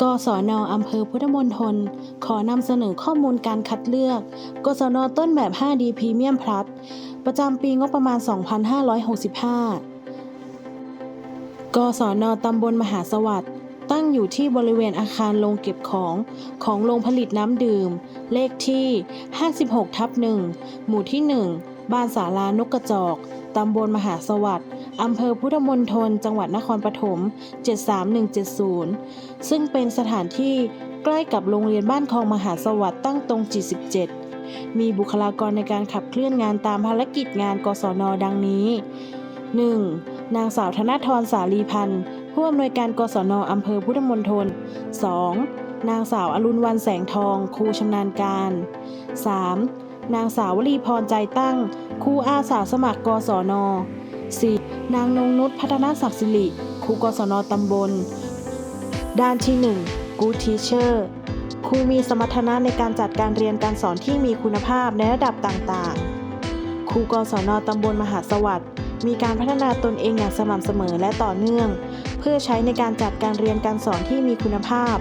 กศนอำเภอพุทธมณฑลขอนำเสนอข้อมูลการคัดเลือก กศนต้นแบบ 5D พรีเมียมพลัสประจำปีงบประมาณ 2565 กศนตำบลมหาสวัสดิ์ตั้งอยู่ที่บริเวณอาคารโรงเก็บของของโรงผลิตน้ำดื่ม เลขที่ 56ทับ1หมู่ที่ 1 บ้านสารานกกระจอก ตำบลมหาสวัสดิ์ อำเภอพุทธมณฑลจังหวัดนครปฐม 73170 ซึ่งเป็นสถานที่ใกล้กับโรงเรียนบ้านคลองมหาสวัสดิ์ตั้งตรงจิต17มีบุคลากรในการขับเคลื่อนงานตามภารกิจงานกศนดังนี้ 1. นางสาวธนทรสาลีพันธ์ผู้อำนวยการกศนอำเภอพุทธมณฑล 2. นางสาวอรุณวันแสงทอง ครูชำนาญการ 3. นางสาววลีพรใจตั้ง ครูอาสาสมัครกศน 4. นางนงนุชพัฒนาศักดิ์สิริครูกศนตำบล ด้านที่ 1 Good Teacher ครูมีสมรรถนะในการจัดการเรียนการสอนที่มีคุณภาพในระดับต่างๆ ครูกศนตำบลมหาสวัสดิ์มีการพัฒนาตนเองอย่างสม่ำเสมอและต่อเนื่อง เพื่อใช้ในการจัดการเรียนการสอนที่มีคุณภาพ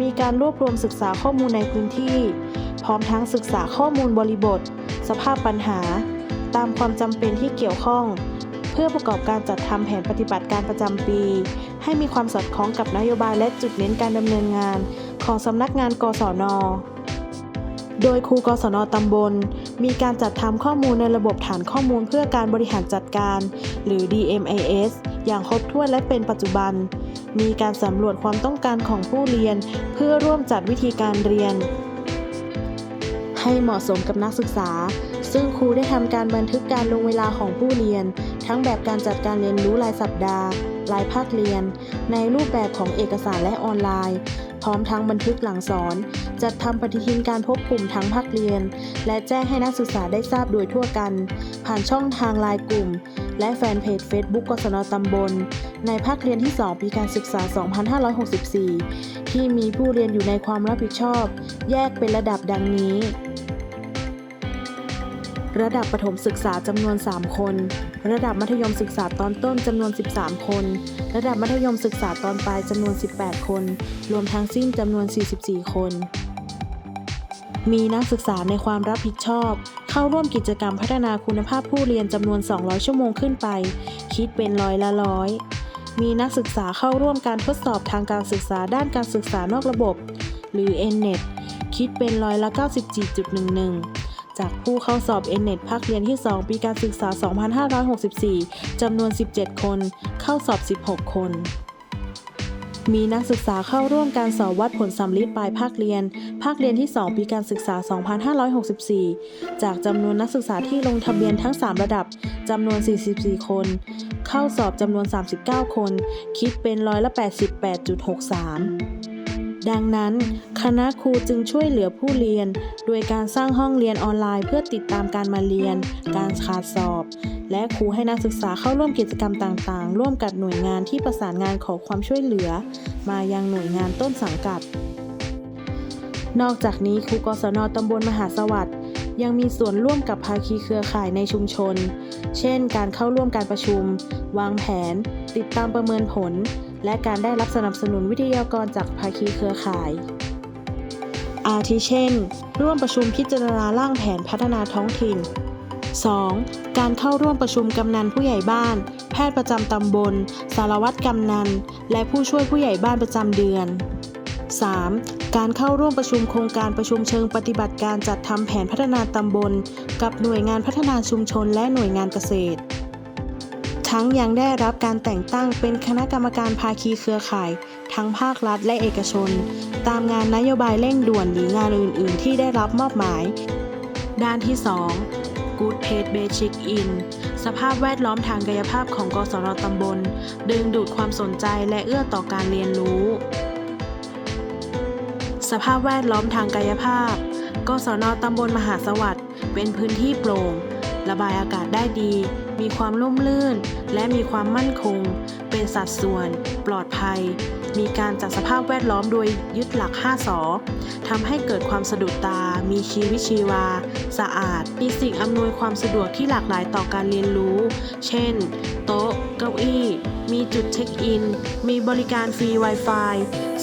มีการรวบรวมศึกษาข้อมูลในพื้นที่ พร้อมทั้งศึกษาข้อมูลบริบท สภาพปัญหา ตามความจำเป็นที่เกี่ยวข้อง เพื่อประกอบการจัดทำแผนปฏิบัติการประจำปี ให้มีความสอดคล้องกับนโยบายและจุดเน้นการดำเนินงาน ของสำนักงาน กศน โดยครูกศนตำบล มีการจัดทำข้อมูลในระบบฐานข้อมูลเพื่อการบริหารจัดการ หรือ DMIS อย่างครบถ้วนและเป็นปัจจุบัน มีการสำรวจความต้องการของผู้เรียน เพื่อร่วมจัดวิธีการเรียน ให้เหมาะสมกับนักศึกษา ซึ่งครูได้ทำการบันทึกการลงเวลาของผู้เรียน ทั้งแบบการจัดการเรียนรู้รายสัปดาห์ รายภาคเรียน ในรูปแบบของเอกสารและออนไลน์ พร้อมทั้งบันทึกหลังสอน จัดทำปฏิทินการพบกลุ่มทั้งภาคเรียน และแจ้งให้นักศึกษาได้ทราบโดยทั่วกัน ผ่านช่องทางไลน์กลุ่ม และแฟนเพจ Facebook กศนตำบล ในภาคเรียนที่ 2 ปีการศึกษา 2564 ที่มีผู้เรียนอยู่ในความรับผิดชอบ แยกเป็นระดับดังนี้ ระดับประถมศึกษาจำนวน 3 คน ระดับมัธยมศึกษาตอนต้นจำนวน 13 คน ระดับมัธยมศึกษาตอนปลายจำนวน 18 คน รวมทั้งสิ้นจำนวน 44 คน มีนักศึกษาในความรับผิดชอบ เข้าร่วมกิจกรรมพัฒนาคุณภาพผู้เรียนจำนวน 200 ชั่วโมงขึ้นไป คิดเป็นร้อยละร้อย มีนักศึกษาเข้าร่วมการทดสอบทางการศึกษาด้านการศึกษานอกระบบ หรือ NNET คิดเป็นร้อยละ94.11 จากผู้เข้าสอบ NNET ภาคเรียนที่ 2 ปีการศึกษา 2564 จำนวน 17 คน เข้าสอบ 16 คน มีนักศึกษาเข้าร่วมการสอบวัดผลสำลิดปลายภาคเรียน ภาคเรียนที่ 2 ปีการศึกษา 2564 จากจำนวนนักศึกษาที่ลงทะเบียนทั้ง 3 ระดับ จำนวน 44 คน เข้าสอบจำนวน 39 คน คิดเป็นร้อยละ88.63 ดังนั้น คณะครูจึงช่วยเหลือผู้เรียน โดยการสร้างห้องเรียนออนไลน์ เพื่อติดตามการมาเรียน การขาดสอบ และครูให้นักศึกษาเข้าร่วมกิจกรรมต่างๆ ร่วมกับหน่วยงานที่ประสานงานขอความช่วยเหลือ มายังหน่วยงานต้นสังกัด นอกจากนี้ครูกศนตำบลมหาสวัสดิ์ยังมีส่วนร่วมกับภาคีเครือข่ายในชุมชน เช่น การเข้าร่วมการประชุม วางแผน ติดตามประเมินผล และการได้รับสนับสนุนวิทยากรจากภาคีเครือข่าย อาทิเช่น ร่วมประชุมพิจารณาร่างแผนพัฒนาท้องถิ่น 2. การเข้าร่วมประชุมกำนันผู้ใหญ่บ้าน แพทย์ประจำตำบล สารวัตรกำนัน และผู้ช่วยผู้ใหญ่บ้านประจำเดือน 3. การเข้าร่วมประชุมโครงการประชุมเชิงปฏิบัติการจัดทำแผนพัฒนาตำบล กับหน่วยงานพัฒนาชุมชนและหน่วยงานเกษตร ทั้งยังได้รับการแต่งตั้งเป็นคณะกรรมการภาคีเครือข่าย ทั้งภาครัฐและเอกชน ตามงานนโยบายเร่งด่วนหรืองานอื่น ๆ ที่ได้รับมอบหมาย ด้านที่ 2 Good Page Basic In สภาพแวดล้อมทางกายภาพของกศนตำบล ดึงดูดความสนใจและเอื้อต่อการเรียนรู้ สภาพแวดล้อมทางกายภาพ กศนตำบลมหาสวัสดิ์เป็นพื้นที่โปร่ง ระบายอากาศได้ดี มีความร่มรื่น และมีความมั่นคง เป็นสัดส่วน ปลอดภัย มีการจัดสภาพแวดล้อมโดยยึดหลัก 5สอทำให้เกิดความสะดุดตา มีชีวิตชีวา สะอาด มีสิ่งอำนวยความสะดวกที่หลากหลายต่อการเรียนรู้ เช่น โต๊ะ เก้าอี้ มีจุดเช็คอิน มีบริการฟรี Wi-Fi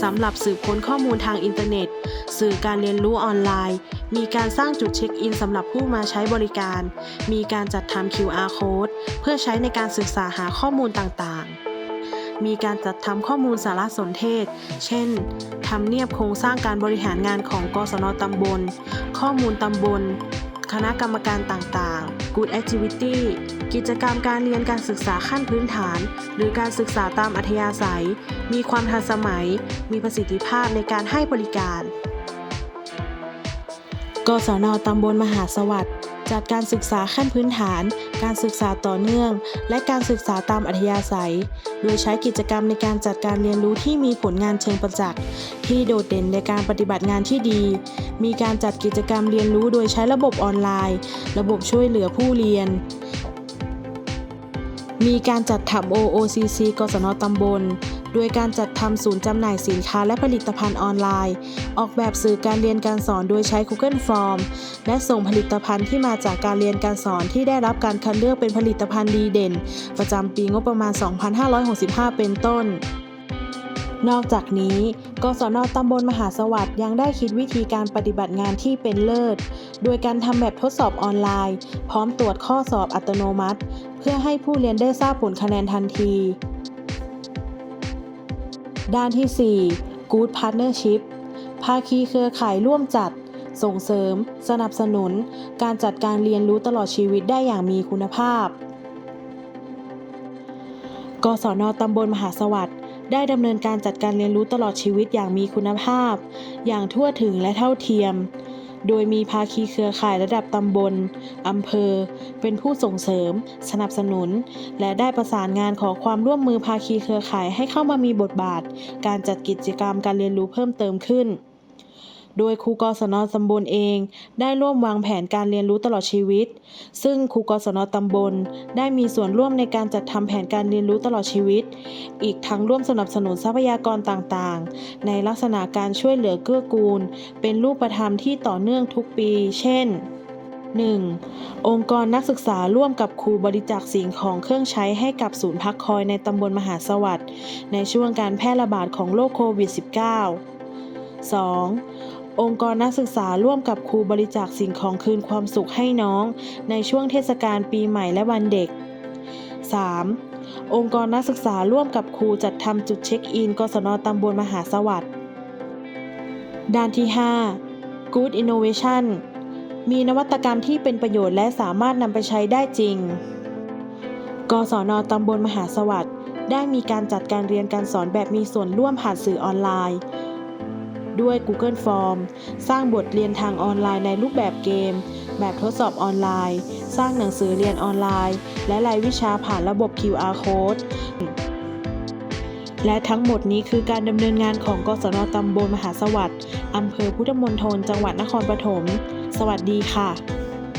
สำหรับสืบค้นข้อมูลทางอินเทอร์เน็ต สื่อการเรียนรู้ออนไลน์ มีการสร้างจุดเช็คอินสำหรับผู้มาใช้บริการ มีการจัดทำ QR code เพื่อใช้ในการศึกษาหาข้อมูลต่างๆ มีการจัดทำข้อมูลสารสนเทศ เช่นทำเนียบโครงสร้างการบริหารงานของกศนตำบล ข้อมูลตำบล คณะกรรมการต่างๆ Good Activity กิจกรรมการเรียนการศึกษาขั้นพื้นฐาน หรือการศึกษาตามอัธยาศัย มีความทันสมัย มีประสิทธิภาพในการให้บริการ กศนตำบลมหาสวัสดิ์ จัดการศึกษาขั้นพื้นฐาน การศึกษาต่อเนื่อง และการศึกษาตามอัธยาศัย โดยใช้กิจกรรมในการจัดการเรียนรู้ที่มีผลงานเชิงประจักษ์ที่โดดเด่นในการปฏิบัติงานที่ดี มีการจัดกิจกรรมเรียนรู้โดยใช้ระบบออนไลน์ ระบบช่วยเหลือผู้เรียน มีการจัดทำ OOCC กศนตำบล โดยการจัดทำศูนย์จำหน่ายสินค้าและผลิตภัณฑ์ออนไลน์ ออกแบบสื่อการเรียนการสอนโดยใช้ Google Form และส่งผลิตภัณฑ์ที่มาจากการเรียนการสอนที่ได้รับการคัดเลือกเป็นผลิตภัณฑ์ดีเด่น ประจำปีงบประมาณ 2565 เป็นต้นนอกจากนี้ กศนตำบลมหาสวัสดิ์ยังได้คิดวิธีการปฏิบัติงานที่เป็นเลิศ โดยการทำแบบทดสอบออนไลน์ พร้อมตรวจข้อสอบอัตโนมัติ เพื่อให้ผู้เรียนได้ทราบผลคะแนนทันที ด้านที่ 4 Good Partnership ภาคีเครือข่ายร่วมจัด ส่งเสริม สนับสนุน การจัดการเรียนรู้ตลอดชีวิตได้อย่างมีคุณภาพ กศนตำบลมหาสวัสดิ์ได้ดำเนินการจัดการเรียนรู้ตลอดชีวิตอย่างมีคุณภาพ อย่างทั่วถึงและเท่าเทียม โดยมีภาคีเครือข่ายระดับตำบล อำเภอ เป็นผู้ส่งเสริม สนับสนุน และได้ประสานงานขอความร่วมมือภาคีเครือข่ายให้เข้ามามีบทบาท การจัดกิจกรรมการเรียนรู้เพิ่มเติมขึ้น โดยครูกศนตำบลเอง ได้ร่วมวางแผนการเรียนรู้ตลอดชีวิต ซึ่งครูกศนตำบล ได้มีส่วนร่วมในการจัดทำแผนการเรียนรู้ตลอดชีวิต อีกทั้งร่วมสนับสนุนทรัพยากรต่างๆ ในลักษณะการช่วยเหลือเกื้อกูล เป็นรูปธรรมที่ต่อเนื่องทุกปี เช่น 1. องค์กรนักศึกษาร่วมกับครูบริจาคสิ่งของเครื่องใช้ให้กับศูนย์พักคอยในตำบลมหาสวัสดิ์ในช่วงการแพร่ระบาดของโรคโควิด -19 2. องค์กรนักศึกษาร่วมกับครูบริจาคสิ่งของคืนความสุขให้น้อง ในช่วงเทศกาลปีใหม่และวันเด็ก 3. องค์กรนักศึกษาร่วมกับครูจัดทำจุดเช็คอินกศนตำบลมหาสวัสดิ์ด้านที่ 5 Good Innovation มีนวัตกรรมที่เป็นประโยชน์และสามารถนำไปใช้ได้จริง กศนตำบลมหาสวัสดิ์ได้มีการจัดการเรียนการสอนแบบมีส่วนร่วมผ่านสื่อออนไลน์ ด้วย Google Form สร้างบทเรียนทางออนไลน์ในรูปแบบเกม แบบทดสอบออนไลน์ สร้างหนังสือเรียนออนไลน์ และรายวิชาผ่านระบบ QR Code และทั้งหมดนี้คือการดำเนินงานของกศนตำบลมหาสวัสดิ์อำเภอพุทธมณฑลจังหวัดนครปฐม สวัสดีค่ะ